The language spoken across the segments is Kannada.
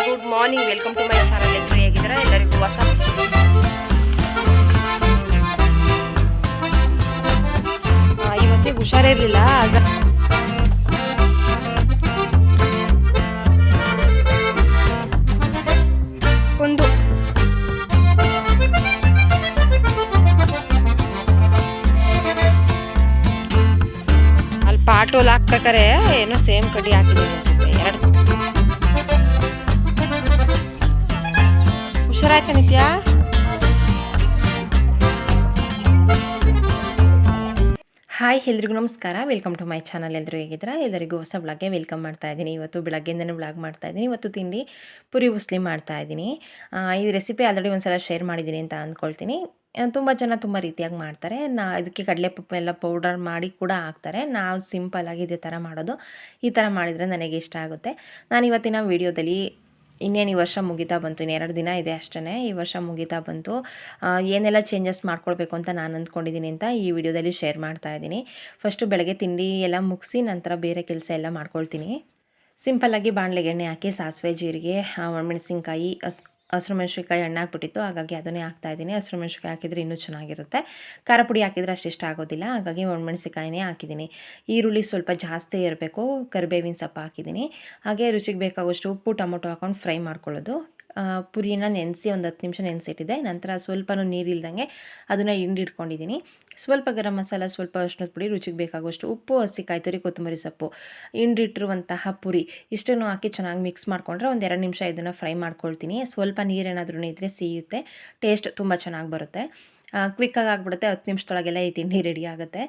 Good morning welcome to my channel ಎಲ್ಲರೂ ಹೇಗಿದ್ದೀರಾ ಎಲ್ಲರಿಗೂ ಹೊಸ ಈ ಮಸಿಗೆ ಹುಷಾರಿರಲಿಲ್ಲ, ಆಗ ಒಂದು ಅಲ್ಲಿ ಪಾಟೋಲ್ ಹಾಕ್ಬೇಕಾರೆ ಏನೋ ಸೇಮ್ ಕಡ್ಡಿ ಹಾಕಿದ್ದೀನಿ ಎರಡು ಹುಷಾರಾಯ್ತಾ ನಿತ್ಯ ಹಾಯ್ ಎಲ್ರಿಗೂ ನಮಸ್ಕಾರ. ವೆಲ್ಕಮ್ ಟು ಮೈ ಚಾನಲ್ ಎಲ್ಲರೂ ಹೇಗಿದ್ದೀರಾ? ಎಲ್ಲರಿಗೂ ಹೊಸ ಬ್ಲಾಗ್ಗೆ ವೆಲ್ಕಮ್ ಮಾಡ್ತಾ ಇದ್ದೀನಿ. ಇವತ್ತು ಬೆಳಗ್ಗೆಯಿಂದನೇ ಬ್ಲಾಗ್ ಮಾಡ್ತಾ ಇದ್ದೀನಿ. ಇವತ್ತು ತಿಂಡಿ ಪುರಿ ಉಸ್ಲಿ ಮಾಡ್ತಾ ಇದ್ದೀನಿ. ಈ ರೆಸಿಪಿ ಆಲ್ರೆಡಿ ಒಂದು ಸಲ ಶೇರ್ ಮಾಡಿದ್ದೀನಿ ಅಂತ ಅಂದ್ಕೊಳ್ತೀನಿ ತುಂಬ ಜನ ತುಂಬ ರೀತಿಯಾಗಿ ಮಾಡ್ತಾರೆ. ನಾ, ಇದಕ್ಕೆ ಕಡಲೆಪಪ್ಪು ಎಲ್ಲ ಪೌಡರ್ ಮಾಡಿ ಕೂಡ ಹಾಕ್ತಾರೆ. ನಾವು ಸಿಂಪಲ್ಲಾಗಿ ಇದೇ ಥರ ಮಾಡೋದು. ಈ ಥರ ಮಾಡಿದರೆ ನನಗೆ ಇಷ್ಟ ಆಗುತ್ತೆ. ನಾನು ಇವತ್ತಿನ ವೀಡಿಯೋದಲ್ಲಿ ಇನ್ನೇನು ಈ ವರ್ಷ ಮುಗಿತಾ ಬಂತು ಇನ್ನು ಎರಡು ದಿನ ಇದೆ ಅಷ್ಟೇ ಈ ವರ್ಷ ಮುಗಿತಾ ಬಂತು. ಏನೆಲ್ಲ ಚೇಂಜಸ್ ಮಾಡ್ಕೊಳ್ಬೇಕು ಅಂತ ನಾನು ಅಂದ್ಕೊಂಡಿದ್ದೀನಿ ಅಂತ ಈ ವಿಡಿಯೋದಲ್ಲಿ ಶೇರ್ ಮಾಡ್ತಾ ಇದ್ದೀನಿ. ಫಸ್ಟು ಬೆಳಗ್ಗೆ ತಿಂಡಿ ಎಲ್ಲ ಮುಗಿಸಿ ನಂತರ ಬೇರೆ ಕೆಲಸ ಎಲ್ಲ ಮಾಡ್ಕೊಳ್ತೀನಿ. ಸಿಂಪಲ್ಲಾಗಿ ಬಾಣಲೆಗೆ ಎಣ್ಣೆ ಹಾಕಿ, ಸಾಸಿವೆ, ಜೀರಿಗೆ ಒಣಮೆಣಸಿನ್ಕಾಯಿ ಹಸಿರು ಮೆಣಸಿನ್ಕಾಯಿ ಎಣ್ಣೆ ಹಾಕ್ಬಿಟ್ಟಿತ್ತು ಹಾಗಾಗಿ ಅದನ್ನೇ ಹಾಕ್ತಾ ಇದ್ದೀನಿ. ಹಸಿರು ಮೆಣಸಿನ್ಕಾಯಿ ಹಾಕಿದರೆ ಇನ್ನೂ ಚೆನ್ನಾಗಿರುತ್ತೆ. ಖಾರ ಪುಡಿ ಹಾಕಿದರೆ ಅಷ್ಟು ಇಷ್ಟ ಆಗೋದಿಲ್ಲ, ಹಾಗಾಗಿ ಒಣಮೆಣಸಿನ್ಕಾಯಿನೇ ಹಾಕಿದ್ದೀನಿ. ಈರುಳ್ಳಿ ಸ್ವಲ್ಪ ಜಾಸ್ತಿ ಇರಬೇಕು, ಕರಿಬೇವಿನ ಸೊಪ್ಪು ಹಾಕಿದ್ದೀನಿ. ಹಾಗೆ ರುಚಿಗೆ ಬೇಕಾಗುವಷ್ಟು ಉಪ್ಪು, ಟೊಮೊಟೊ ಹಾಕೊಂಡು ಫ್ರೈ ಮಾಡ್ಕೊಳ್ಳೋದು. ಪುರಿನ ನೆನೆಸಿ ಒಂದು ಹತ್ತು ನಿಮಿಷ ನೆನೆಸಿಟ್ಟಿದ್ದೆ. ನಂತರ ಸ್ವಲ್ಪನೂ ನೀರಿಲ್ದಂಗೆ ಅದನ್ನು ಹಿಂಡಿಟ್ಕೊಂಡಿದ್ದೀನಿ. ಸ್ವಲ್ಪ ಗರಂ ಮಸಾಲ, ಸ್ವಲ್ಪ ಅರ್ಶಿನದ ಪುಡಿ, ರುಚಿಗೆ ಬೇಕಾಗುವಷ್ಟು ಉಪ್ಪು ಹಸಿ ಕಾಯ್ತುರಿ ಕೊತ್ತಂಬರಿ ಸೊಪ್ಪು ಹಿಂಡಿಟ್ಟಿರುವಂತಹ ಪುರಿ ಇಷ್ಟನ್ನು ಹಾಕಿ ಚೆನ್ನಾಗಿ ಮಿಕ್ಸ್ ಮಾಡಿಕೊಂಡ್ರೆ ಒಂದು ಎರಡು ನಿಮಿಷ ಇದನ್ನು ಫ್ರೈ ಮಾಡ್ಕೊಳ್ತೀನಿ. ಸ್ವಲ್ಪ ನೀರೇನಾದ್ರೂ ಇದ್ದರೆ ಸಿಯುತ್ತೆ. ಟೇಸ್ಟ್ ತುಂಬ ಚೆನ್ನಾಗಿ ಬರುತ್ತೆ. ಕ್ವಿಕ್ಕಾಗಿ ಆಗಿಬಿಡುತ್ತೆ. ಹತ್ತು ನಿಮಿಷದೊಳಗೆಲ್ಲ ಈ ತಿಂಡಿ ರೆಡಿ ಆಗುತ್ತೆ.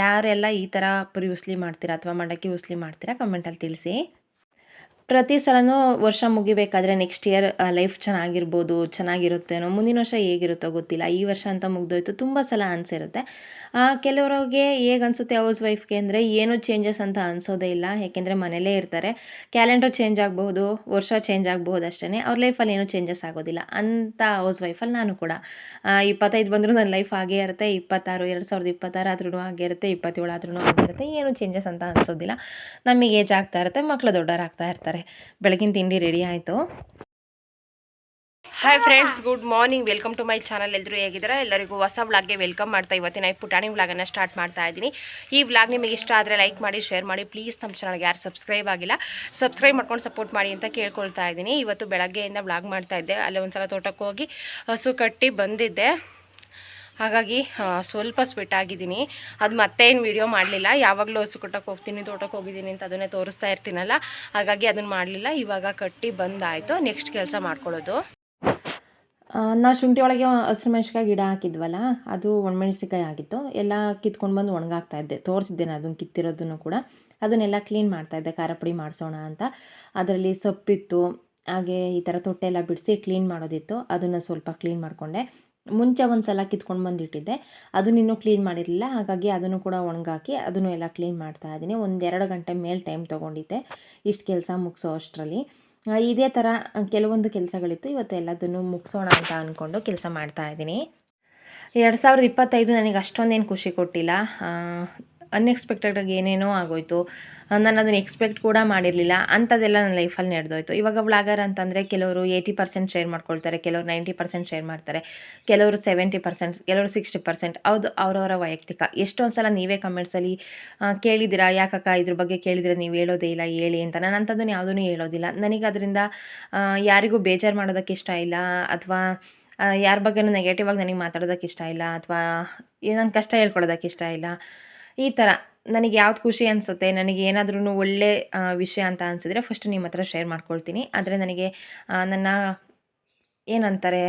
ಯಾರೆಲ್ಲ ಈ ಥರ ಪುರಿ ಉಸ್ಲಿ ಮಾಡ್ತೀರಾ ಅಥವಾ ಮಂಡಕ್ಕಿ ಉಸ್ಲಿ ಮಾಡ್ತೀರಾ ಕಮೆಂಟಲ್ಲಿ ತಿಳಿಸಿ. ಪ್ರತಿ ಸಲನೂ ವರ್ಷ ಮುಗಿಬೇಕಾದ್ರೆ ನೆಕ್ಸ್ಟ್ ಇಯರ್ ಲೈಫ್ ಚೆನ್ನಾಗಿರ್ಬೋದು, ಚೆನ್ನಾಗಿರುತ್ತೇನೋ, ಮುಂದಿನ ವರ್ಷ ಹೇಗಿರುತ್ತೋ ಗೊತ್ತಿಲ್ಲ. ಈ ವರ್ಷ ಅಂತ ಮುಗ್ದೋಯ್ತು, ತುಂಬ ಸಲ ಅನಿಸಿರುತ್ತೆ ಕೆಲವರಿಗೆ ಹೇಗೆ ಅನಿಸುತ್ತೆ ಹೌಸ್ ವೈಫ್ಗೆ ಅಂದರೆ, ಏನೂ ಚೇಂಜಸ್ ಅಂತ ಅನಿಸೋದೇ ಇಲ್ಲ. ಯಾಕೆಂದರೆ ಮನೇಲೇ ಇರ್ತಾರೆ. ಕ್ಯಾಲೆಂಡರ್ ಚೇಂಜ್ ಆಗಬಹುದು, ವರ್ಷ ಚೇಂಜ್ ಆಗಬಹುದು ಅಷ್ಟೇ ಅವ್ರ ಲೈಫಲ್ಲಿ ಏನೂ ಚೇಂಜಸ್ ಆಗೋದಿಲ್ಲ. ಅಂಥ ಹೌಸ್ ವೈಫಲ್ಲಿ ನಾನು ಕೂಡ. ಇಪ್ಪತ್ತೈದು ಬಂದರೂ ನನ್ನ ಲೈಫ್ ಹಾಗೇ ಇರುತ್ತೆ. ಇಪ್ಪತ್ತಾರು, ಎರಡು ಸಾವಿರದ ಇಪ್ಪತ್ತಾರು ಆದ್ರೂ ಆಗೇ ಇರುತ್ತೆ. ಇಪ್ಪತ್ತೇಳು ಆದ್ರೂ ಆಗಿರುತ್ತೆ ಇರುತ್ತೆ. ಏನೂ ಚೇಂಜಸ್ ಅಂತ ಅನಿಸೋದಿಲ್ಲ. ನಮಗೆ ಏಜ್ ಆಗ್ತಾ ಇರುತ್ತೆ ಮಕ್ಕಳು ದೊಡ್ಡವರಾಗ್ತಾ ಇರ್ತಾರೆ. ಬೆಳಗಿನ ತಿಂಡಿ ರೆಡಿ ಆಯಿತು. Hi friends good morning welcome to my channel ಎಲ್ಲರೂ ಹೇಗಿದ್ದಾರೆ? ಎಲ್ಲರಿಗೂ ಹೊಸ ವ್ಲಾಗ್ಗೆ ವೆಲ್ಕಮ್ ಮಾಡ್ತಾ ಇವತ್ತಿನ ಈ ಪುಟಾಣಿ ವ್ಲಾಗನ್ನು ಸ್ಟಾರ್ಟ್ ಮಾಡ್ತಾ ಇದ್ದೀನಿ. ಈ ವ್ಲಾಗ್ ನಿಮಗೆ ಇಷ್ಟ ಆದರೆ ಲೈಕ್ ಮಾಡಿ ಶೇರ್ ಮಾಡಿ. ಪ್ಲೀಸ್ ನಮ್ಮ ಚಾನಲ್ಗೆ ಯಾರು ಸಬ್ಸ್ಕ್ರೈಬ್ ಆಗಿಲ್ಲ ಸಬ್ಸ್ಕ್ರೈಬ್ ಮಾಡ್ಕೊಂಡು ಸಪೋರ್ಟ್ ಮಾಡಿ ಅಂತ ಕೇಳ್ಕೊಳ್ತಾ ಇದ್ದೀನಿ. ಇವತ್ತು ಬೆಳಗ್ಗೆಯಿಂದ ವ್ಲಾಗ್ ಮಾಡ್ತಾ ಇದ್ದೆ. ಅಲ್ಲೇ ಒಂದು ಸಲ ತೋಟಕ್ಕೆ ಹೋಗಿ ಹಸು ಕಟ್ಟಿ ಬಂದಿದ್ದೆ. ಹಾಗಾಗಿ ಸ್ವಲ್ಪ ಸ್ವೆಟ್ ಆಗಿದ್ದೀನಿ. ಅದು ಮತ್ತೇನು ವಿಡಿಯೋ ಮಾಡಲಿಲ್ಲ. ಯಾವಾಗಲೂ ಹಸು ಹೋಗ್ತೀನಿ ತೋಟಕ್ಕೆ ಹೋಗಿದ್ದೀನಿ ಅಂತ ಅದನ್ನೇ ತೋರಿಸ್ತಾ ಇರ್ತೀನಲ್ಲ. ಹಾಗಾಗಿ ಅದನ್ನು ಮಾಡಲಿಲ್ಲ. ಇವಾಗ ಕಟ್ಟಿ ಬಂದಾಯಿತು. ನೆಕ್ಸ್ಟ್ ಕೆಲಸ ಮಾಡ್ಕೊಳ್ಳೋದು. ನಾವು ಶುಂಠಿ ಒಳಗೆ ಹಸಿರು ಮೆಣಸಿಕಾಯಿ ಗಿಡ ಹಾಕಿದ್ವಲ್ಲ, ಅದು ಒಣಮೆಣಸಿಕಾಯಿ ಆಗಿತ್ತು. ಎಲ್ಲ ಕಿತ್ಕೊಂಡು ಬಂದು ಒಣಗಾಗ್ತಾ ಇದ್ದೆ. ತೋರಿಸಿದ್ದೆ ನಾನು ಅದನ್ನು ಕಿತ್ತಿರೋದನ್ನು ಕೂಡ. ಅದನ್ನೆಲ್ಲ ಕ್ಲೀನ್ ಮಾಡ್ತಾಯಿದ್ದೆ ಖಾರ ಪುಡಿ ಮಾಡಿಸೋಣ ಅಂತ. ಅದರಲ್ಲಿ ಸೊಪ್ಪಿತ್ತು, ಹಾಗೆ ಈ ಥರ ತೊಟ್ಟೆಲ್ಲ ಬಿಡಿಸಿ ಕ್ಲೀನ್ ಮಾಡೋದಿತ್ತು. ಅದನ್ನು ಸ್ವಲ್ಪ ಕ್ಲೀನ್ ಮಾಡಿಕೊಂಡೆ. ಮುಂಚೆ ಒಂದು ಸಲ ಕಿತ್ಕೊಂಡು ಬಂದಿಟ್ಟಿದ್ದೆ. ಅದನ್ನ ಇನ್ನೂ ಕ್ಲೀನ್ ಮಾಡಿರಲಿಲ್ಲ. ಹಾಗಾಗಿ ಅದನ್ನು ಕೂಡ ಒಣಗಾಕಿ ಅದನ್ನು ಎಲ್ಲ ಕ್ಲೀನ್ ಮಾಡ್ತಾ ಇದ್ದೀನಿ. ಒಂದೆರಡು ಗಂಟೆ ಮೇಲೆ ಟೈಮ್ ತೊಗೊಂಡಿದ್ದೆ ಇಷ್ಟು ಕೆಲಸ ಮುಗಿಸೋ ಅಷ್ಟರಲ್ಲಿ. ಇದೇ ಥರ ಕೆಲವೊಂದು ಕೆಲಸಗಳಿತ್ತು. ಇವತ್ತು ಎಲ್ಲದನ್ನು ಮುಗಿಸೋಣ ಅಂತ ಅಂದ್ಕೊಂಡು ಕೆಲಸ ಮಾಡ್ತಾ ಇದ್ದೀನಿ. ಎರಡು ಸಾವಿರದ ಇಪ್ಪತ್ತೈದು ನನಗೆ ಅಷ್ಟೊಂದೇನು ಖುಷಿ ಕೊಟ್ಟಿಲ್ಲ. ಅನ್ಎಕ್ಸ್ಪೆಕ್ಟೆಡಾಗಿ ಏನೇನೋ ಆಗೋಯ್ತು ನಾನು ಅದನ್ನು ಎಕ್ಸ್ಪೆಕ್ಟ್ ಕೂಡ ಮಾಡಿರಲಿಲ್ಲ. ಅಂಥದ್ದೆಲ್ಲ ನನ್ನ ಲೈಫಲ್ಲಿ ನಡೆದೋಯ್ತು. ಇವಾಗ ವ್ಲಾಗರ್ ಅಂತಂದರೆ ಕೆಲವರು ಏಯ್ಟಿ ಪರ್ಸೆಂಟ್ ಶೇರ್ ಮಾಡ್ಕೊಳ್ತಾರೆ, ಕೆಲವರು ನೈಂಟಿ ಪರ್ಸೆಂಟ್ ಶೇರ್ ಮಾಡ್ತಾರೆ, ಕೆಲವರು ಸೆವೆಂಟಿ ಪರ್ಸೆಂಟ್ ಕೆಲವರು ಸಿಕ್ಸ್ಟಿ ಪರ್ಸೆಂಟ್ ಹೌದು, ಅವರವರ ವೈಯಕ್ತಿಕ. ಎಷ್ಟೊಂದು ಸಲ ನೀವೇ ಕಮೆಂಟ್ಸಲ್ಲಿ ಕೇಳಿದ್ದೀರಾ ಯಾಕಕ್ಕ ಇದ್ರ ಬಗ್ಗೆ ಕೇಳಿದರೆ ನೀವು ಹೇಳೋದೇ ಇಲ್ಲ, ಹೇಳಿ ಅಂತ. ನಾನು ಅಂಥದ್ದನ್ನು ಯಾವುದೂ ಹೇಳೋದಿಲ್ಲ. ನನಗೆ ಅದರಿಂದ ಯಾರಿಗೂ ಬೇಜಾರು ಮಾಡೋದಕ್ಕೆ ಇಷ್ಟ ಇಲ್ಲ, ಅಥವಾ ಯಾರ ಬಗ್ಗೆನೂ ನೆಗೆಟಿವ್ ಆಗಿ ನನಗೆ ಮಾತಾಡೋದಕ್ಕೆ ಇಷ್ಟ ಇಲ್ಲ, ಅಥವಾ ನನ್ನ ಕಷ್ಟ ಹೇಳ್ಕೊಡೋದಕ್ಕೆ ಇಷ್ಟ ಇಲ್ಲ. ಈ ಥರ ನನಗೆ ಯಾವ್ದು ಖುಷಿ ಅನಿಸುತ್ತೆ, ನನಗೆ ಏನಾದ್ರೂ ಒಳ್ಳೆ ವಿಷಯ ಅಂತ ಅನಿಸಿದ್ರೆ ಫಸ್ಟ್ ನಿಮ್ಮ ಹತ್ರ ಶೇರ್ ಮಾಡ್ಕೊಳ್ತೀನಿ. ಆದರೆ ನನಗೆ ನನ್ನ ಏನಂತಾರೆ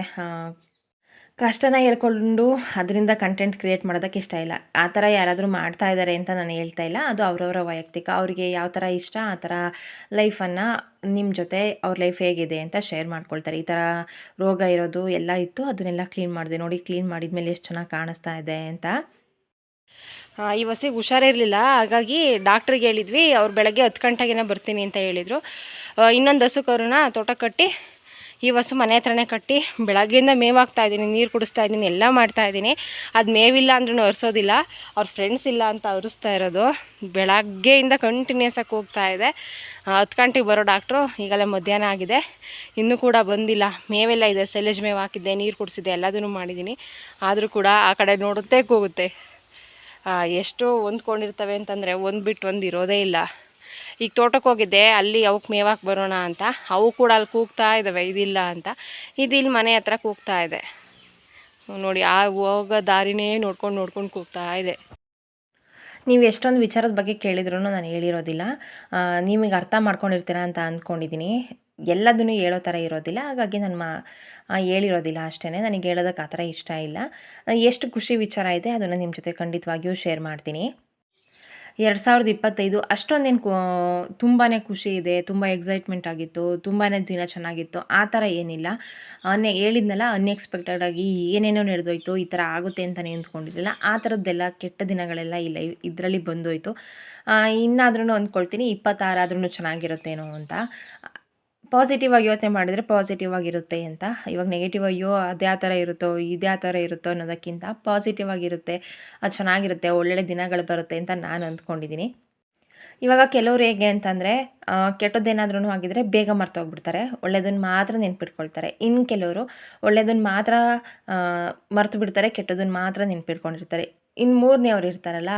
ಕಷ್ಟನ ಹೇಳ್ಕೊಂಡು ಅದರಿಂದ ಕಂಟೆಂಟ್ ಕ್ರಿಯೇಟ್ ಮಾಡೋದಕ್ಕೆ ಇಷ್ಟ ಇಲ್ಲ. ಆ ಥರ ಯಾರಾದರೂ ಮಾಡ್ತಾ ಇದ್ದಾರೆ ಅಂತ ನಾನು ಹೇಳ್ತಾ ಇಲ್ಲ. ಅದು ಅವರವರ ವೈಯಕ್ತಿಕ, ಅವರಿಗೆ ಯಾವ ಥರ ಇಷ್ಟ, ಆ ಥರ ಲೈಫನ್ನು ನಿಮ್ಮ ಜೊತೆ ಅವ್ರ ಲೈಫ್ ಹೇಗಿದೆ ಅಂತ ಶೇರ್ ಮಾಡ್ಕೊಳ್ತಾರೆ. ಈ ಥರ ರೋಗ ಇರೋದು ಎಲ್ಲ ಇತ್ತು, ಅದನ್ನೆಲ್ಲ ಕ್ಲೀನ್ ಮಾಡಿದೆ ನೋಡಿ ಕ್ಲೀನ್ ಮಾಡಿದ ಮೇಲೆ ಎಷ್ಟು ಚೆನ್ನಾಗಿ ಕಾಣಿಸ್ತಾ ಇದೆ ಅಂತ. ಈ ವಸಿಗೆ ಹುಷಾರಿರಲಿಲ್ಲ ಹಾಗಾಗಿ ಡಾಕ್ಟ್ರಿಗೆ ಹೇಳಿದ್ವಿ, ಅವ್ರು ಬೆಳಗ್ಗೆ ಹತ್ತು ಗಂಟೆಗೇನೆ ಬರ್ತೀನಿ ಅಂತ ಹೇಳಿದರು. ಇನ್ನೊಂದು ಹಸು ಕರುನ ತೋಟ ಕಟ್ಟಿ, ಈ ಹಸು ಮನೆ ಹತ್ರನೇ ಕಟ್ಟಿ, ಬೆಳಗ್ಗೆಯಿಂದ ಮೇವಾಗ್ತಾ ಇದ್ದೀನಿ, ನೀರು ಕುಡಿಸ್ತಾ ಇದ್ದೀನಿ, ಎಲ್ಲ ಮಾಡ್ತಾ ಇದ್ದೀನಿ. ಅದು ಮೇವಿಲ್ಲ ಅಂದ್ರೂ ಒರೆಸೋದಿಲ್ಲ ಅವ್ರ ಫ್ರೆಂಡ್ಸ್ ಇಲ್ಲ ಅಂತ ಅರಿಸ್ತಾ ಇರೋದು. ಬೆಳಗ್ಗೆಯಿಂದ ಕಂಟಿನ್ಯೂಸ್ ಆಗಿ ಹೋಗ್ತಾ ಇದೆ. ಹತ್ತು ಗಂಟೆಗೆ ಬರೋ ಡಾಕ್ಟ್ರು, ಈಗಲೇ ಮಧ್ಯಾಹ್ನ ಆಗಿದೆ. ಇನ್ನೂ ಕೂಡ ಬಂದಿಲ್ಲ. ಮೇವೆಲ್ಲ ಇದೆ, ಸೈಲೇಜ್ ಮೇವು ಹಾಕಿದ್ದೆ, ನೀರು ಕುಡಿಸಿದ್ದೆ, ಎಲ್ಲದನ್ನು ಮಾಡಿದ್ದೀನಿ. ಆದರೂ ಕೂಡ ಆ ಕಡೆ ನೋಡುತ್ತೆ ಕೂಗುತ್ತೆ. ಎಷ್ಟು ಹೊಂದ್ಕೊಂಡಿರ್ತವೆ ಅಂತಂದರೆ ಒಂದು ಬಿಟ್ಟು ಒಂದು ಇರೋದೇ ಇಲ್ಲ. ಈಗ ತೋಟಕ್ಕೆ ಹೋಗಿದ್ದೆ, ಅಲ್ಲಿ ಅವಕ್ಕೆ ಮೇವಾಕ್ ಬರೋಣ ಅಂತ. ಅವು ಕೂಡ ಅಲ್ಲಿ ಕೂಗ್ತಾ ಇದ್ದಾವೆ ಇದಿಲ್ಲ ಅಂತ. ಇದು ಇಲ್ಲಿ ಮನೆ ಹತ್ರ ಕೂಗ್ತಾ ಇದೆ. ನೋಡಿ, ಆ ಹೋಗೋ ದಾರಿನೇ ನೋಡ್ಕೊಂಡು ನೋಡ್ಕೊಂಡು ಕೂಗ್ತಾ ಇದೆ. ನೀವು ಎಷ್ಟೊಂದು ವಿಚಾರದ ಬಗ್ಗೆ ಕೇಳಿದ್ರು ನಾನು ಹೇಳಿರೋದಿಲ್ಲ. ನಿಮಗೆ ಅರ್ಥ ಮಾಡ್ಕೊಂಡಿರ್ತೀರ ಅಂತ ಅಂದ್ಕೊಂಡಿದ್ದೀನಿ. ಎಲ್ಲದನ್ನು ಹೇಳೋ ಥರ ಇರೋದಿಲ್ಲ. ಹಾಗಾಗಿ ನಾನು ಮಾ ಹೇಳಿರೋದಿಲ್ಲ ಅಷ್ಟೇ ನನಗೆ ಹೇಳೋದಕ್ಕೆ ಆ ಥರ ಇಷ್ಟ ಇಲ್ಲ. ಎಷ್ಟು ಖುಷಿ ವಿಚಾರ ಇದೆ ಅದನ್ನು ನಿಮ್ಮ ಜೊತೆ ಖಂಡಿತವಾಗಿಯೂ ಶೇರ್ ಮಾಡ್ತೀನಿ. ಎರಡು ಸಾವಿರದ ಇಪ್ಪತ್ತೈದು ಅಷ್ಟೊಂದೇನು ತುಂಬಾ ಖುಷಿ ಇದೆ, ತುಂಬ ಎಕ್ಸೈಟ್ಮೆಂಟ್ ಆಗಿತ್ತು ತುಂಬಾ ದಿನ ಚೆನ್ನಾಗಿತ್ತು, ಆ ಥರ ಏನಿಲ್ಲ. ಅನ್ನೇ, ಹೇಳಿದ್ನಲ್ಲ ಅನ್ಎಕ್ಸ್ಪೆಕ್ಟೆಡ್ ಆಗಿ ಏನೇನೋ ನಡೆದೋಯ್ತು, ಈ ಥರ ಆಗುತ್ತೆ ಅಂತಲೇ ಅಂದ್ಕೊಂಡಿರಲಿಲ್ಲ ಆ ಥರದ್ದೆಲ್ಲ ಕೆಟ್ಟ ದಿನಗಳೆಲ್ಲ ಇಲ್ಲ ಇದರಲ್ಲಿ ಬಂದೋಯ್ತು. ಇನ್ನಾದ್ರೂ ಅಂದ್ಕೊಳ್ತೀನಿ ಇಪ್ಪತ್ತಾರಾದ್ರೂ ಚೆನ್ನಾಗಿರುತ್ತೇನೋ ಅಂತ. ಪಾಸಿಟಿವ್ ಆಗಿ ಯೋಚನೆ ಮಾಡಿದರೆ ಪಾಸಿಟಿವ್ ಆಗಿರುತ್ತೆ ಅಂತ. ಇವಾಗ ನೆಗೆಟಿವ್ ಅಯ್ಯೋ, ಅದೇ ಆ ಥರ ಇರುತ್ತೋ, ಇದೇ ಆ ಥರ ಇರುತ್ತೋ ಅನ್ನೋದಕ್ಕಿಂತ ಪಾಸಿಟಿವ್ ಆಗಿರುತ್ತೆ. ಅದು ಚೆನ್ನಾಗಿರುತ್ತೆ, ಒಳ್ಳೊಳ್ಳೆ ದಿನಗಳು ಬರುತ್ತೆ ಅಂತ ನಾನು ಅಂದ್ಕೊಂಡಿದ್ದೀನಿ. ಇವಾಗ ಕೆಲವ್ರು ಹೇಗೆ ಅಂತಂದರೆ ಕೆಟ್ಟದ್ದೇನಾದ್ರೂ ಆಗಿದ್ರೆ ಬೇಗ ಮರ್ತೋಗ್ಬಿಡ್ತಾರೆ. ಒಳ್ಳೇದನ್ನು ಮಾತ್ರ ನೆನ್ಪಿಟ್ಕೊಳ್ತಾರೆ. ಇನ್ನು ಕೆಲವರು ಒಳ್ಳೇದನ್ನು ಮಾತ್ರ ಮರ್ತು ಬಿಡ್ತಾರೆ ಕೆಟ್ಟದನ್ನು ಮಾತ್ರ ನೆನ್ಪಿಟ್ಕೊಂಡಿರ್ತಾರೆ. ಇನ್ನು ಮೂರನೇ ಅವ್ರು ಇರ್ತಾರಲ್ಲ,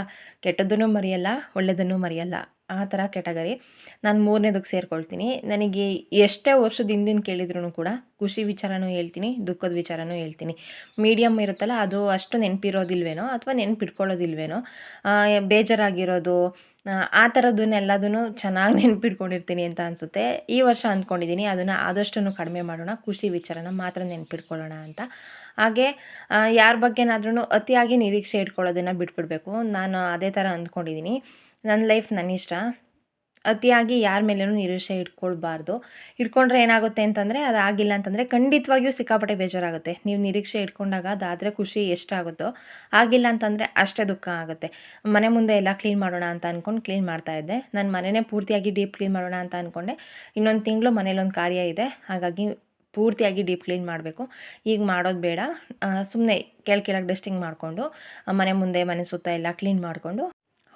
ಕೆಟ್ಟದ್ದನ್ನು ಮರೆಯಲ್ಲ ಒಳ್ಳೆಯದನ್ನು ಮರೆಯಲ್ಲ. ಆ ಥರ ಕ್ಯಾಟಗರಿ. ನಾನು ಮೂರನೇದಕ್ಕೆ ಸೇರ್ಕೊಳ್ತೀನಿ. ನನಗೆ ಎಷ್ಟೇ ವರ್ಷದ ಹಿಂದಿನ ಕೇಳಿದ್ರು ಕೂಡ ಖುಷಿ ವಿಚಾರನೂ ಹೇಳ್ತೀನಿ ದುಃಖದ ವಿಚಾರನೂ ಹೇಳ್ತೀನಿ. ಮೀಡಿಯಮ್ ಇರುತ್ತಲ್ಲ ಅದು ಅಷ್ಟು ನೆನಪಿರೋದಿಲ್ವೇನೋ ಅಥವಾ ನೆನ್ಪಿಟ್ಕೊಳ್ಳೋದಿಲ್ವೇನೋ ಬೇಜಾರಾಗಿರೋದು ಆ, ಥರದನ್ನೆಲ್ಲದೂ ಚೆನ್ನಾಗಿ ನೆನ್ಪಿಟ್ಕೊಂಡಿರ್ತೀನಿ ಅಂತ ಅನಿಸುತ್ತೆ. ಈ ವರ್ಷ ಅಂದ್ಕೊಂಡಿದ್ದೀನಿ ಅದನ್ನು ಆದಷ್ಟು ಕಡಿಮೆ ಮಾಡೋಣ ಖುಷಿ ವಿಚಾರನ ಮಾತ್ರ ನೆನ್ಪಿಟ್ಕೊಳ್ಳೋಣ ಅಂತ. ಹಾಗೆ ಯಾರ ಬಗ್ಗೆನಾದ್ರೂ ಅತಿಯಾಗಿ ನಿರೀಕ್ಷೆ ಇಟ್ಕೊಳ್ಳೋದನ್ನು ಬಿಟ್ಬಿಡಬೇಕು. ನಾನು ಅದೇ ಥರ ಅಂದ್ಕೊಂಡಿದ್ದೀನಿ ನನ್ನ ಲೈಫ್ ನನ್ನ ಇಷ್ಟ. ಅತಿಯಾಗಿ ಯಾರ ಮೇಲೂ ನಿರೀಕ್ಷೆ ಇಟ್ಕೊಳ್ಬಾರ್ದು. ಇಟ್ಕೊಂಡ್ರೆ ಏನಾಗುತ್ತೆ ಅಂತಂದರೆ ಅದು ಆಗಿಲ್ಲ ಅಂತಂದರೆ ಖಂಡಿತವಾಗಿಯೂ ಸಿಕ್ಕಾಪಟ್ಟೆ ಬೇಜಾರಾಗುತ್ತೆ. ನೀವು ನಿರೀಕ್ಷೆ ಇಟ್ಕೊಂಡಾಗ ಅದಾದರೆ ಖುಷಿ ಎಷ್ಟಾಗುತ್ತೋ ಆಗಿಲ್ಲ ಅಂತಂದರೆ ಅಷ್ಟೇ ದುಃಖ ಆಗುತ್ತೆ. ಮನೆ ಮುಂದೆ ಎಲ್ಲ ಕ್ಲೀನ್ ಮಾಡೋಣ ಅಂತ ಅಂದ್ಕೊಂಡು ಕ್ಲೀನ್ ಮಾಡ್ತಾ ಇದ್ದೆ. ನನ್ನ ಮನೆನೇ ಪೂರ್ತಿಯಾಗಿ ಡೀಪ್ ಕ್ಲೀನ್ ಮಾಡೋಣ ಅಂತ ಅಂದ್ಕೊಂಡೆ ಇನ್ನೊಂದು ತಿಂಗಳು ಮನೇಲೊಂದು ಕಾರ್ಯ ಇದೆ. ಹಾಗಾಗಿ ಪೂರ್ತಿಯಾಗಿ ಡೀಪ್ ಕ್ಲೀನ್ ಮಾಡಬೇಕು. ಈಗ ಮಾಡೋದು ಬೇಡ. ಸುಮ್ಮನೆ ಕೆಳ ಕೆಳಗೆ ಡಸ್ಟಿಂಗ್ ಮಾಡಿಕೊಂಡು, ಮನೆ ಮುಂದೆ ಮನೆ ಸುತ್ತ ಎಲ್ಲ ಕ್ಲೀನ್ ಮಾಡಿಕೊಂಡು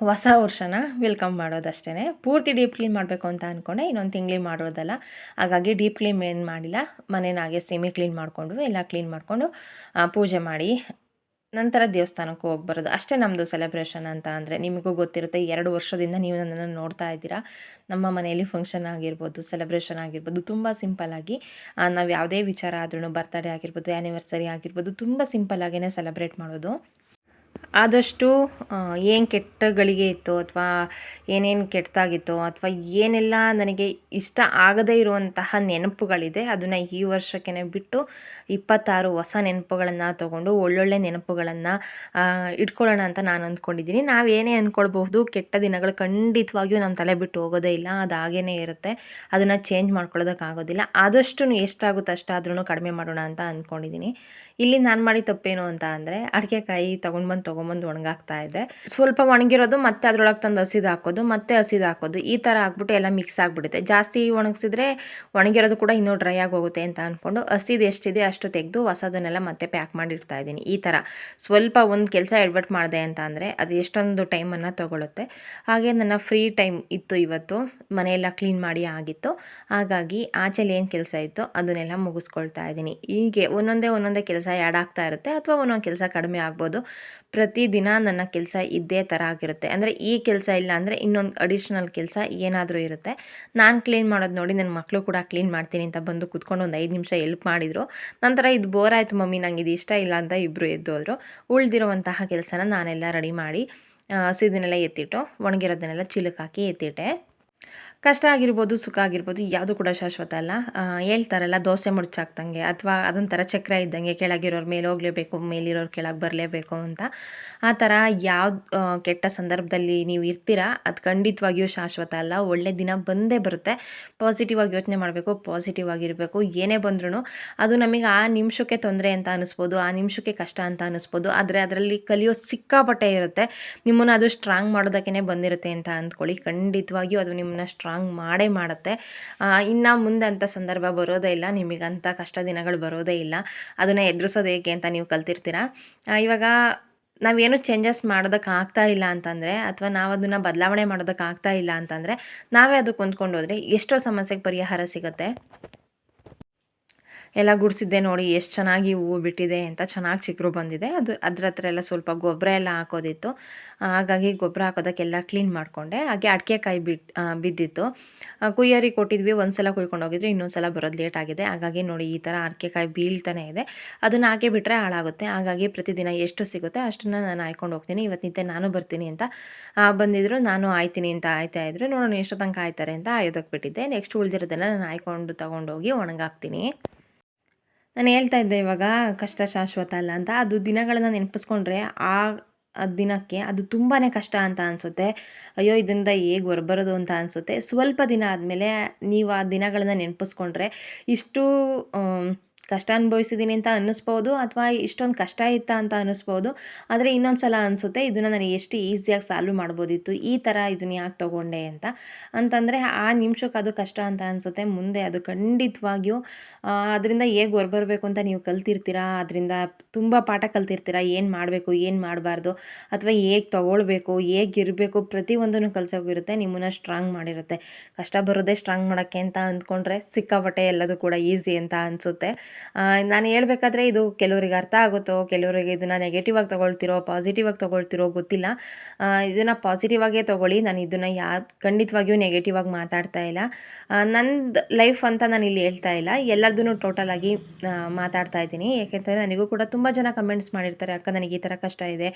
ಹೊಸ ವರ್ಷನ ವೆಲ್ಕಮ್ ಮಾಡೋದಷ್ಟೇ ಪೂರ್ತಿ ಡೀಪ್ ಕ್ಲೀನ್ ಮಾಡಬೇಕು ಅಂತ ಅಂದ್ಕೊಂಡೆ ಇನ್ನೊಂದು ತಿಂಗ್ಳಿಗೆ ಮಾಡೋದಲ್ಲ. ಹಾಗಾಗಿ ಡೀಪ್ ಕ್ಲೀನ್ ಏನು ಮಾಡಿಲ್ಲ. ಮನೇನ ಹಾಗೆ ಸೆಮಿ ಕ್ಲೀನ್ ಮಾಡಿಕೊಂಡು, ಎಲ್ಲ ಕ್ಲೀನ್ ಮಾಡಿಕೊಂಡು ಪೂಜೆ ಮಾಡಿ, ನಂತರ ದೇವಸ್ಥಾನಕ್ಕೆ ಹೋಗಿ ಬರೋದು. ಅಷ್ಟೇ ನಮ್ಮದು ಸೆಲೆಬ್ರೇಷನ್ ಅಂತ ಅಂದರೆ, ನಿಮಗೂ ಗೊತ್ತಿರುತ್ತೆ ಎರಡು ವರ್ಷದಿಂದ ನೀವು ನನ್ನನ್ನು ನೋಡ್ತಾ ಇದ್ದೀರಾ. ನಮ್ಮ ಮನೆಯಲ್ಲಿ ಫಂಕ್ಷನ್ ಆಗಿರ್ಬೋದು ಸೆಲೆಬ್ರೇಷನ್ ಆಗಿರ್ಬೋದು, ತುಂಬ ಸಿಂಪಲ್ಲಾಗಿ ನಾವು ಯಾವುದೇ ವಿಚಾರ ಆದ್ರೂ ಬರ್ತಡೇ ಆಗಿರ್ಬೋದು ಆ್ಯನಿವರ್ಸರಿ ಆಗಿರ್ಬೋದು, ತುಂಬ ಸಿಂಪಲ್ಲಾಗಿಯೇ ಸೆಲೆಬ್ರೇಟ್ ಮಾಡೋದು. ಆದಷ್ಟು ಏನು ಕೆಟ್ಟ ಗಳಿಗೆ ಇತ್ತು ಅಥವಾ ಏನೇನು ಕೆಟ್ಟದಾಗಿತ್ತೋ ಅಥವಾ ಏನೆಲ್ಲ ನನಗೆ ಇಷ್ಟ ಆಗದೇ ಇರುವಂತಹ ನೆನಪುಗಳಿದೆ, ಅದನ್ನು ಈ ವರ್ಷಕ್ಕೇ ಬಿಟ್ಟು ಇಪ್ಪತ್ತಾರು ಹೊಸ ನೆನಪುಗಳನ್ನು ತಗೊಂಡು ಒಳ್ಳೊಳ್ಳೆ ನೆನಪುಗಳನ್ನು ಇಟ್ಕೊಳ್ಳೋಣ ಅಂತ ನಾನು ಅಂದ್ಕೊಂಡಿದ್ದೀನಿ. ನಾವು ಏನೇ ಅಂದ್ಕೊಳ್ಬಹುದು ಕೆಟ್ಟ ದಿನಗಳು ಖಂಡಿತವಾಗಿಯೂ ನಮ್ಮ ತಲೆ ಬಿಟ್ಟು ಹೋಗೋದೇ ಇಲ್ಲ, ಅದು ಹಾಗೇ ಇರುತ್ತೆ. ಅದನ್ನು ಚೇಂಜ್ ಮಾಡ್ಕೊಳ್ಳೋದಕ್ಕಾಗೋದಿಲ್ಲ ಆದಷ್ಟು ಎಷ್ಟಾಗುತ್ತೆ ಅಷ್ಟಾದ್ರೂ ಕಡಿಮೆ ಮಾಡೋಣ ಅಂತ ಅಂದ್ಕೊಂಡಿದ್ದೀನಿ ಇಲ್ಲಿ ನಾನು ಮಾಡಿ ತಪ್ಪೇನು ಅಂತ ಅಂದರೆ ಅಡಿಕೆಕಾಯಿ ತೊಗೊಂಡು ಬಂದು ತೊಗೊಂಬಂದು ಒಣಗಾಕ್ತಾ ಇದೆ. ಸ್ವಲ್ಪ ಒಣಗಿರೋದು ಮತ್ತೆ ಅದ್ರೊಳಗೆ ತಂದು ಹಸಿದು ಹಾಕೋದು, ಮತ್ತೆ ಹಸಿದು ಹಾಕೋದು. ಈ ಥರ ಹಾಕ್ಬಿಟ್ಟು ಎಲ್ಲ ಮಿಕ್ಸ್ ಆಗಿಬಿಡುತ್ತೆ. ಜಾಸ್ತಿ ಒಣಗಿಸಿದ್ರೆ ಒಣಗಿರೋದು ಕೂಡ ಇನ್ನೂ ಡ್ರೈ ಆಗಿ ಹೋಗುತ್ತೆ ಅಂತ ಅಂದ್ಕೊಂಡು ಹಸಿದು ಎಷ್ಟಿದೆ ಅಷ್ಟು ತೆಗೆದು ಹೊಸದನ್ನೆಲ್ಲ ಮತ್ತೆ ಪ್ಯಾಕ್ ಮಾಡಿರ್ತಾ ಇದ್ದೀನಿ. ಈ ಥರ ಸ್ವಲ್ಪ ಒಂದು ಕೆಲಸ ಎಡ್ವರ್ಟ್ ಮಾಡಿದೆ ಅಂತ ಅಂದರೆ ಅದು ಎಷ್ಟೊಂದು ಟೈಮನ್ನು ತೊಗೊಳುತ್ತೆ. ಹಾಗೆ ನನ್ನ ಫ್ರೀ ಟೈಮ್ ಇತ್ತು ಇವತ್ತು. ಮನೆಯೆಲ್ಲ ಕ್ಲೀನ್ ಮಾಡಿ ಆಗಿತ್ತು. ಹಾಗಾಗಿ ಆಚೆಲಿ ಏನು ಕೆಲಸ ಇತ್ತು ಅದನ್ನೆಲ್ಲ ಮುಗಿಸ್ಕೊಳ್ತಾ ಇದ್ದೀನಿ. ಹೀಗೆ ಒಂದೊಂದೇ ಒಂದೊಂದೇ ಕೆಲಸ ಆ್ಯಡ್ ಆಗ್ತಾ ಇರುತ್ತೆ ಅಥವಾ ಒಂದೊಂದು ಕೆಲಸ ಕಡಿಮೆ ಆಗ್ಬೋದು. ಪ್ರತಿದಿನ ನನ್ನ ಕೆಲಸ ಇದ್ದೇ ಥರ ಆಗಿರುತ್ತೆ. ಅಂದರೆ ಈ ಕೆಲಸ ಇಲ್ಲ ಅಂದರೆ ಇನ್ನೊಂದು ಅಡಿಷ್ನಲ್ ಕೆಲಸ ಏನಾದರೂ ಇರುತ್ತೆ. ನಾನು ಕ್ಲೀನ್ ಮಾಡೋದು ನೋಡಿ ನನ್ನ ಮಕ್ಕಳು ಕೂಡ ಕ್ಲೀನ್ ಮಾಡ್ತೀನಿ ಅಂತ ಬಂದು ಕುತ್ಕೊಂಡು ಒಂದು ಐದು ನಿಮಿಷ ಎಲ್ಪ್ ಮಾಡಿದರು. ನಂತರ ಇದು ಬೋರ್ ಆಯಿತು ಮಮ್ಮಿ, ನಂಗೆ ಇದು ಇಷ್ಟ ಇಲ್ಲ ಅಂತ ಇಬ್ಬರು ಎದ್ದೋದ್ರು ಉಳಿದಿರುವಂತಹ ಕೆಲಸನ ನಾನೆಲ್ಲ ರೆಡಿ ಮಾಡಿ ಹಸಿದನ್ನೆಲ್ಲ ಎತ್ತಿಟ್ಟು ಒಣಗಿರೋದನ್ನೆಲ್ಲ ಚೀಲಕ್ಕೆ ಹಾಕಿ ಎತ್ತಿಟ್ಟೆ. ಕಷ್ಟ ಆಗಿರ್ಬೋದು, ಸುಖ ಆಗಿರ್ಬೋದು, ಯಾವುದು ಕೂಡ ಶಾಶ್ವತ ಅಲ್ಲ. ಹೇಳ್ತಾರಲ್ಲ, ದೋಸೆ ಮುಡ್ಚಾಕ್ದಂಗೆ ಅಥವಾ ಅದೊಂಥರ ಚಕ್ರ ಇದ್ದಂಗೆ ಕೆಳಗಿರೋರು ಮೇಲೆ ಹೋಗಲೇಬೇಕು, ಮೇಲಿರೋರು ಕೆಳಗೆ ಬರಲೇಬೇಕು ಅಂತ. ಆ ಥರ ಯಾವ್ದು ಕೆಟ್ಟ ಸಂದರ್ಭದಲ್ಲಿ ನೀವು ಇರ್ತೀರಾ, ಅದು ಖಂಡಿತವಾಗಿಯೂ ಶಾಶ್ವತ ಅಲ್ಲ. ಒಳ್ಳೆ ದಿನ ಬಂದೇ ಬರುತ್ತೆ. ಪಾಸಿಟಿವ್ ಆಗಿ ಯೋಚನೆ ಮಾಡಬೇಕು, ಪಾಸಿಟಿವ್ ಆಗಿರಬೇಕು, ಏನೇ ಬಂದ್ರೂ ಅದು ನಮಗೆ ಆ ನಿಮಿಷಕ್ಕೆ ತೊಂದರೆ ಅಂತ ಅನಿಸ್ಬೋದು, ಆ ನಿಮಿಷಕ್ಕೆ ಕಷ್ಟ ಅಂತ ಅನಿಸ್ಬೋದು, ಆದರೆ ಅದರಲ್ಲಿ ಕಲಿಯೋ ಸಿಕ್ಕಾಪಟ್ಟೆ ಇರುತ್ತೆ. ನಿಮ್ಮನ್ನು ಅದು ಸ್ಟ್ರಾಂಗ್ ಮಾಡೋದಕ್ಕೇ ಬಂದಿರುತ್ತೆ ಅಂತ ಅಂದ್ಕೊಳ್ಳಿ. ಖಂಡಿತವಾಗಿಯೂ ಅದು ನಿಮ್ಮನ್ನ ಸ್ಟ್ರಾಂಗ್ ಮಾಡೇ ಮಾಡುತ್ತೆ. ಇನ್ನು ಮುಂದೆ ಅಂಥ ಸಂದರ್ಭ ಬರೋದೇ ಇಲ್ಲ. ನಿಮಗಂಥ ಕಷ್ಟ ದಿನಗಳು ಬರೋದೇ ಇಲ್ಲ. ಅದನ್ನು ಎದುರಿಸೋದು ಹೇಗೆ ಅಂತ ನೀವು ಕಲ್ತಿರ್ತೀರ? ಇವಾಗ ನಾವೇನು ಚೇಂಜಸ್ ಮಾಡೋದಕ್ಕೆ ಆಗ್ತಾ ಇಲ್ಲ ಅಂತಂದರೆ, ಅಥವಾ ನಾವು ಅದನ್ನು ಬದಲಾವಣೆ ಮಾಡೋದಕ್ಕೆ ಆಗ್ತಾ ಇಲ್ಲ ಅಂತಂದರೆ, ನಾವೇ ಅದಕ್ಕೆ ಹೊಂದ್ಕೊಂಡು ಹೋದರೆ ಎಷ್ಟೋ ಸಮಸ್ಯೆಗೆ ಪರಿಹಾರ ಸಿಗುತ್ತೆ. ಎಲ್ಲ ಗುಡಿಸಿದ್ದೆ ನೋಡಿ, ಎಷ್ಟು ಚೆನ್ನಾಗಿ ಹೂವು ಬಿಟ್ಟಿದೆ ಅಂತ ಚೆನ್ನಾಗಿ ಚಿಕ್ಕರು ಬಂದಿದೆ. ಅದು ಅದ್ರ ಹತ್ರ ಎಲ್ಲ ಸ್ವಲ್ಪ ಗೊಬ್ಬರ ಎಲ್ಲ ಹಾಕೋದಿತ್ತು. ಹಾಗಾಗಿ ಗೊಬ್ಬರ ಹಾಕೋದಕ್ಕೆಲ್ಲ ಕ್ಲೀನ್ ಮಾಡಿಕೊಂಡೆ. ಹಾಗೆ ಅಡಿಕೆಕಾಯಿ ಬಿಟ್ಟು ಬಿದ್ದಿತ್ತು. ಕುಯ್ಯರಿ ಕೊಟ್ಟಿದ್ವಿ ಒಂದು ಸಲ ಕುಯ್ಕೊಂಡು ಹೋಗಿದ್ರೆ ಇನ್ನೊಂದು ಸಲ ಬರೋದು ಲೇಟ್ ಆಗಿದೆ. ಹಾಗಾಗಿ ನೋಡಿ, ಈ ಥರ ಅಡಿಕೆಕಾಯಿ ಬೀಳ್ತಾನೆ ಇದೆ. ಅದನ್ನು ಹಾಕಿ ಬಿಟ್ಟರೆ ಹಾಳಾಗುತ್ತೆ. ಹಾಗಾಗಿ ಪ್ರತಿದಿನ ಎಷ್ಟು ಸಿಗುತ್ತೆ ಅಷ್ಟನ್ನು ನಾನು ಆಯ್ಕೊಂಡು ಹೋಗ್ತೀನಿ. ಇವತ್ತಿನಿಂದ ನಾನು ಬರ್ತೀನಿ ಅಂತ ಬಂದಿದ್ದರು ನಾನು ಆಯ್ತೀನಿ ಅಂತ ಆಯ್ತಾ ಇದ್ರು. ನೋಡೋಣ ಎಷ್ಟು ತನಕ ಆಯ್ತಾರೆ ಅಂತ ಆಯೋದಕ್ಕೆ ಬಿಟ್ಟಿದ್ದೆ. ನೆಕ್ಸ್ಟ್ ಉಳಿದಿರೋದನ್ನು ನಾನು ಆಯ್ಕೊಂಡು ತೊಗೊಂಡೋಗಿ ಒಣಗಾಕ್ತೀನಿ. ನಾನು ಹೇಳ್ತಾ ಇದ್ದೆ ಇವಾಗ ಕಷ್ಟ ಶಾಶ್ವತ ಅಲ್ಲ ಅಂತ. ಅದು ದಿನಗಳನ್ನ ನೆನಪಿಸ್ಕೊಂಡ್ರೆ ಆ ದಿನಕ್ಕೆ ಅದು ತುಂಬಾ ಕಷ್ಟ ಅಂತ ಅನಿಸುತ್ತೆ. ಅಯ್ಯೋ, ಇದರಿಂದ ಹೇಗೆ ಹೊರಬರೋದು ಅಂತ ಅನಿಸುತ್ತೆ. ಸ್ವಲ್ಪ ದಿನ ಆದಮೇಲೆ ನೀವು ಆ ದಿನಗಳನ್ನ ನೆನಪಿಸ್ಕೊಂಡ್ರೆ ಇಷ್ಟು ಕಷ್ಟ ಅನುಭವಿಸಿದ್ದೀನಿ ಅಂತ ಅನ್ನಿಸ್ಬೋದು ಅಥವಾ ಇಷ್ಟೊಂದು ಕಷ್ಟ ಇತ್ತ ಅಂತ ಅನ್ನಿಸ್ಬೋದು. ಆದರೆ ಇನ್ನೊಂದು ಸಲ ಅನಿಸುತ್ತೆ, ಇದನ್ನು ನಾನು ಎಷ್ಟು ಈಸಿಯಾಗಿ ಸಾಲ್ವ್ ಮಾಡ್ಬೋದಿತ್ತು, ಈ ಥರ ಇದನ್ನ ಯಾಕೆ ತೊಗೊಂಡೆ ಅಂತ? ಅಂತಂದರೆ, ಆ ನಿಮಿಷಕ್ಕೆ ಅದು ಕಷ್ಟ ಅಂತ ಅನಿಸುತ್ತೆ. ಮುಂದೆ ಅದು ಖಂಡಿತವಾಗಿಯೂ ಅದರಿಂದ ಹೇಗೆ ಹೊರಬರಬೇಕು ಅಂತ ನೀವು ಕಲ್ತಿರ್ತೀರಾ? ಅದರಿಂದ ತುಂಬ ಪಾಠ ಕಲ್ತಿರ್ತೀರಾ? ಏನು ಮಾಡಬೇಕು, ಏನು ಮಾಡಬಾರ್ದು? ಅಥವಾ ಹೇಗೆ ತೊಗೊಳ್ಬೇಕು ಹೇಗಿರಬೇಕು ಪ್ರತಿಯೊಂದನ್ನು ಕಲಿಸೋಗಿರುತ್ತೆ ನಿಮ್ಮನ್ನು ಸ್ಟ್ರಾಂಗ್ ಮಾಡಿರುತ್ತೆ. ಕಷ್ಟ ಬರೋದೇ ಸ್ಟ್ರಾಂಗ್ ಮಾಡೋಕ್ಕೆ ಅಂತ ಅಂದ್ಕೊಂಡ್ರೆ ಸಿಕ್ಕಾಪಟ್ಟೆ ಎಲ್ಲದೂ ಕೂಡ ಈಸಿ ಅಂತ ಅನಿಸುತ್ತೆ. ನಾನು ಹೇಳಬೇಕಾದ್ರೆ ಇದು ಕೆಲವರಿಗೆ ಅರ್ಥ ಆಗುತ್ತೋ, ಕೆಲವರಿಗೆ ಇದನ್ನು ನೆಗೆಟಿವ್ ಆಗಿ ತೊಗೊಳ್ತಿರೋ ಪಾಸಿಟಿವ್ ಆಗಿ ತೊಗೊಳ್ತಿರೋ ಗೊತ್ತಿಲ್ಲ. ಇದನ್ನು ಪಾಸಿಟಿವ್ ಆಗೇ ತೊಗೊಳ್ಳಿ. ನಾನು ಇದನ್ನು ಯಾ, ಖಂಡಿತವಾಗಿಯೂ ನೆಗೆಟಿವ್ ಆಗಿ ಮಾತಾಡ್ತಾ ಇಲ್ಲ. ನಂದು ಲೈಫ್ ಅಂತ ನಾನು ಇಲ್ಲಿ ಹೇಳ್ತಾ ಇಲ್ಲ. ಎಲ್ಲರದೂ ಟೋಟಲ್ ಆಗಿ ಮಾತಾಡ್ತಾ ಇದ್ದೀನಿ. ಯಾಕೆಂದರೆ ನನಗೂ ಕೂಡ ತುಂಬ ಜನ ಕಮೆಂಟ್ಸ್ ಮಾಡಿರ್ತಾರೆ. ಅಕ್ಕ ನನಗೆ ಈ ಥರ ಕಷ್ಟ ಇದೆ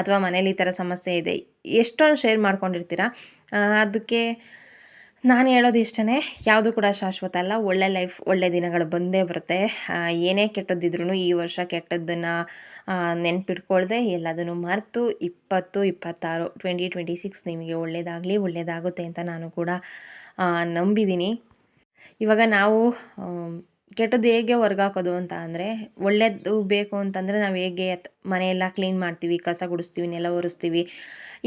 ಅಥವಾ ಮನೇಲಿ ಈ ಥರ ಸಮಸ್ಯೆ ಇದೆ. ಎಷ್ಟೊಂದು ಶೇರ್ ಮಾಡ್ಕೊಂಡಿರ್ತೀರ? ಅದಕ್ಕೆ ನಾನು ಹೇಳೋದು ಇಷ್ಟೇ ಯಾವುದು ಕೂಡ ಶಾಶ್ವತ ಅಲ್ಲ. ಒಳ್ಳೆ ಲೈಫ್ ಒಳ್ಳೆ ದಿನಗಳು ಬಂದೇ ಬರುತ್ತೆ. ಏನೇ ಕೆಟ್ಟದ್ದಿದ್ರೂ ಈ ವರ್ಷ ಕೆಟ್ಟದ್ದನ್ನು ನೆನ್ಪಿಟ್ಕೊಳ್ದೆ ಎಲ್ಲದನ್ನು ಮರೆತು ಇಪ್ಪತ್ತು, ಇಪ್ಪತ್ತಾರು ಟ್ವೆಂಟಿ ಟ್ವೆಂಟಿ ಸಿಕ್ಸ್ ನಿಮಗೆ ಒಳ್ಳೆಯದಾಗಲಿ ಒಳ್ಳೆಯದಾಗುತ್ತೆ ಅಂತ ನಾನು ಕೂಡ ನಂಬಿದ್ದೀನಿ ಇವಾಗ ನಾವು ಕೆಟ್ಟದ್ದು ಹೇಗೆ ಹೊರ್ಗಾಕೋದು ಅಂತ ಅಂದರೆ ಒಳ್ಳೆಯದು ಬೇಕು ಅಂತಂದರೆ ನಾವು ಹೇಗೆ ಮನೆಯೆಲ್ಲ ಕ್ಲೀನ್ ಮಾಡ್ತೀವಿ, ಕಸ ಗುಡಿಸ್ತೀವಿ, ನೆಲ ಒರೆಸ್ತೀವಿ.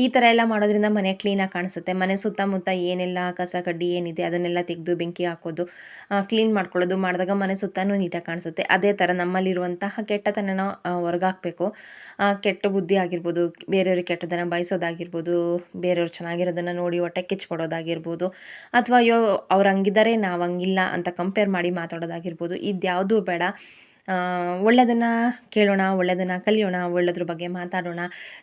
ಈ ಥರ ಎಲ್ಲ ಮಾಡೋದ್ರಿಂದ ಮನೆ ಕ್ಲೀನಾಗಿ ಕಾಣಿಸುತ್ತೆ. ಮನೆ ಸುತ್ತಮುತ್ತ ಏನೆಲ್ಲ ಕಸ ಕಡ್ಡಿ ಏನಿದೆ ಅದನ್ನೆಲ್ಲ ತೆಗೆದು ಬೆಂಕಿ ಹಾಕೋದು ಕ್ಲೀನ್ ಮಾಡ್ಕೊಳ್ಳೋದು ಮಾಡಿದಾಗ ಮನೆ ಸುತ್ತನೂ ನೀಟಾಗಿ ಕಾಣಿಸುತ್ತೆ. ಅದೇ ಥರ ನಮ್ಮಲ್ಲಿರುವಂತಹ ಕೆಟ್ಟತನನ ಹೊರಗಾಕಬೇಕು. ಕೆಟ್ಟ ಬುದ್ಧಿ ಆಗಿರ್ಬೋದು ಬೇರೆಯವ್ರಿಗೆ ಕೆಟ್ಟದನ್ನು ಬಯಸೋದಾಗಿರ್ಬೋದು, ಬೇರೆಯವ್ರು ಚೆನ್ನಾಗಿರೋದನ್ನು ನೋಡಿ ಹೊಟ್ಟೆ ಕಿಚ್ಕೊಡೋದಾಗಿರ್ಬೋದು, ಅಥವಾ ಅಯ್ಯೋ, ಅವ್ರು ಹಂಗಿದ್ದಾರೆ ನಾವು ಹಂಗಿಲ್ಲ ಅಂತ ಕಂಪೇರ್ ಮಾಡಿ ಮಾತಾಡೋದಾಗಿರ್ಬೋದು. ಇದ್ಯಾವುದೂ ಬೇಡ. ಒಳ್ಳೆಯದನ್ನು ಕೇಳೋಣ ಒಳ್ಳೆಯದನ್ನು ಕಲಿಯೋಣ ಒಳ್ಳೆಯದ್ರ ಬಗ್ಗೆ ಮಾತಾಡೋಣ.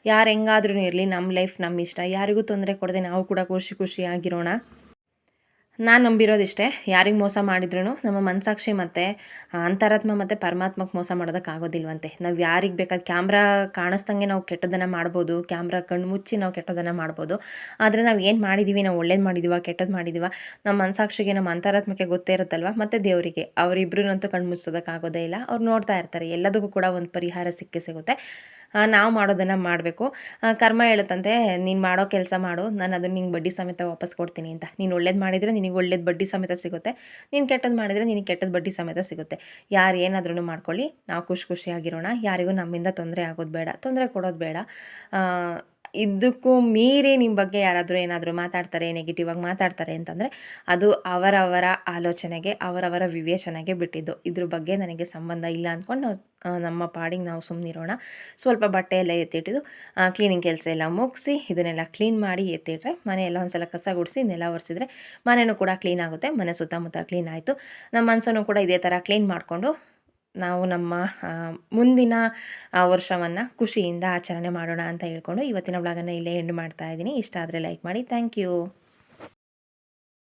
ಯಾರು ಹೆಂಗಾದ್ರೂ ಇರಲಿ ನಮ್ಮ ಲೈಫ್ ನಮ್ಮ ಇಷ್ಟ. ಯಾರಿಗೂ ತೊಂದರೆ ಕೊಡದೆ ನಾವು ಕೂಡ ಖುಷಿ ಖುಷಿಯಾಗಿರೋಣ ನಾನು ನಂಬಿರೋದಿಷ್ಟೇ. ಯಾರಿಗೆ ಮೋಸ ಮಾಡಿದ್ರು ನಮ್ಮ ಮನಸಾಕ್ಷಿ ಮತ್ತು ಅಂತರಾತ್ಮ ಮತ್ತು ಪರಮಾತ್ಮಕ್ಕೆ ಮೋಸ ಮಾಡೋದಕ್ಕಾಗೋದಿಲ್ವಂತೆ ನಾವು ಯಾರಿಗೆ ಬೇಕಾದ ಕ್ಯಾಮ್ರಾ ಕಾಣಿಸ್ದಂಗೆ ನಾವು ಕೆಟ್ಟದನ್ನು ಮಾಡ್ಬೋದು, ಕ್ಯಾಮ್ರಾ ಕಣ್ಣು ಮುಚ್ಚಿ ನಾವು ಕೆಟ್ಟದನ್ನು ಮಾಡ್ಬೋದು. ಆದರೆ ನಾವು ಏನು ಮಾಡಿದ್ದೀವಿ ನಾವು ಒಳ್ಳೇದು ಮಾಡಿದ್ದೀವ ಕೆಟ್ಟದ್ದು ಮಾಡಿದ್ದೀವ ನಮ್ಮ ಮನಸಾಕ್ಷಿಗೆ ನಮ್ಮ ಅಂತರಾತ್ಮಕ್ಕೆ ಗೊತ್ತೇ ಇರುತ್ತಲ್ವ? ಮತ್ತು ದೇವರಿಗೆ ಅವರಿಬ್ಬರನ್ನಂತೂ ಕಣ್ಣು ಮುಚ್ಚೋದಕ್ಕಾಗೋದೇ ಇಲ್ಲ. ಅವ್ರು ನೋಡ್ತಾ ಇರ್ತಾರೆ. ಎಲ್ಲದಕ್ಕೂ ಕೂಡ ಒಂದು ಪರಿಹಾರ ಸಿಕ್ಕೇ ಸಿಗುತ್ತೆ. ನಾವು ಮಾಡೋದನ್ನು ಮಾಡಬೇಕು. ಕರ್ಮ ಹೇಳುತ್ತಂತೆ, ನೀನು ಮಾಡೋ ಕೆಲಸ ಮಾಡು, ನಾನು ಅದನ್ನು ನಿಂಗೆ ಬಡ್ಡಿ ಸಮೇತ ವಾಪಸ್ ಕೊಡ್ತೀನಿ ಅಂತ. ನೀನು ಒಳ್ಳೇದು ಮಾಡಿದರೆ ನಿನಗೆ ಒಳ್ಳೇದು ಬಡ್ಡಿ ಸಮೇತ ಸಿಗುತ್ತೆ. ನೀನು ಕೆಟ್ಟದ್ದು ಮಾಡಿದರೆ ನಿನಗೆ ಕೆಟ್ಟದ್ದು ಬಡ್ಡಿ ಸಮೇತ ಸಿಗುತ್ತೆ. ಯಾರು ಏನಾದ್ರೂ ಮಾಡ್ಕೊಳ್ಳಿ, ನಾವು ಖುಷಿ ಖುಷಿಯಾಗಿರೋಣ. ಯಾರಿಗೂ ನಮ್ಮಿಂದ ತೊಂದರೆ ಆಗೋದು ಬೇಡ, ತೊಂದರೆ ಕೊಡೋದು ಬೇಡ. ಇದಕ್ಕೂ ಮೀರಿ ನಿಮ್ಮ ಬಗ್ಗೆ ಯಾರಾದರೂ ಏನಾದರೂ ಮಾತಾಡ್ತಾರೆ ನೆಗೆಟಿವ್ ಆಗಿ ಮಾತಾಡ್ತಾರೆ ಅಂತಂದರೆ ಅದು ಅವರವರ ಆಲೋಚನೆಗೆ, ಅವರವರ ವಿವೇಚನೆಗೆ ಬಿಟ್ಟಿದ್ದು. ಇದ್ರ ಬಗ್ಗೆ ನನಗೆ ಸಂಬಂಧ ಇಲ್ಲ ಅಂದ್ಕೊಂಡು ನಮ್ಮ ಪಾಡಿಗೆ ನಾವು ಸುಮ್ಮನಿರೋಣ ಸ್ವಲ್ಪ ಬಟ್ಟೆ ಎಲ್ಲ ಎತ್ತಿಟ್ಟಿದ್ದು ಕ್ಲೀನಿಂಗ್ ಕೆಲಸ ಎಲ್ಲ ಮುಗಿಸಿ, ಇದನ್ನೆಲ್ಲ ಕ್ಲೀನ್ ಮಾಡಿ ಎತ್ತಿಟ್ರೆ ಮನೆ ಎಲ್ಲ ಒಂದ್ಸಲ ಕಸ ಗುಡಿಸಿ, ನೆಲ ಒರೆಸಿದ್ರೆ ಮನೆಯೂ ಕೂಡ ಕ್ಲೀನ್ ಆಗುತ್ತೆ, ಮನೆ ಸುತ್ತಮುತ್ತ ಕ್ಲೀನ್ ಆಯಿತು. ನಮ್ಮ ಮನಸ್ಸನ್ನು ಕೂಡ ಇದೇ ಥರ ಕ್ಲೀನ್ ಮಾಡಿಕೊಂಡು ನಾವು ನಮ್ಮ ಮುಂದಿನ ವರ್ಷವನ್ನು ಖುಷಿಯಿಂದ ಆಚರಣೆ ಮಾಡೋಣ ಅಂತ ಹೇಳ್ಕೊಂಡು ಇವತ್ತಿನ ಬ್ಲಾಗನ್ನು ಇಲ್ಲೇ ಎಂಡ್ ಮಾಡ್ತಾ ಇದ್ದೀನಿ. ಇಷ್ಟ ಆದರೆ ಲೈಕ್ ಮಾಡಿ. Thank you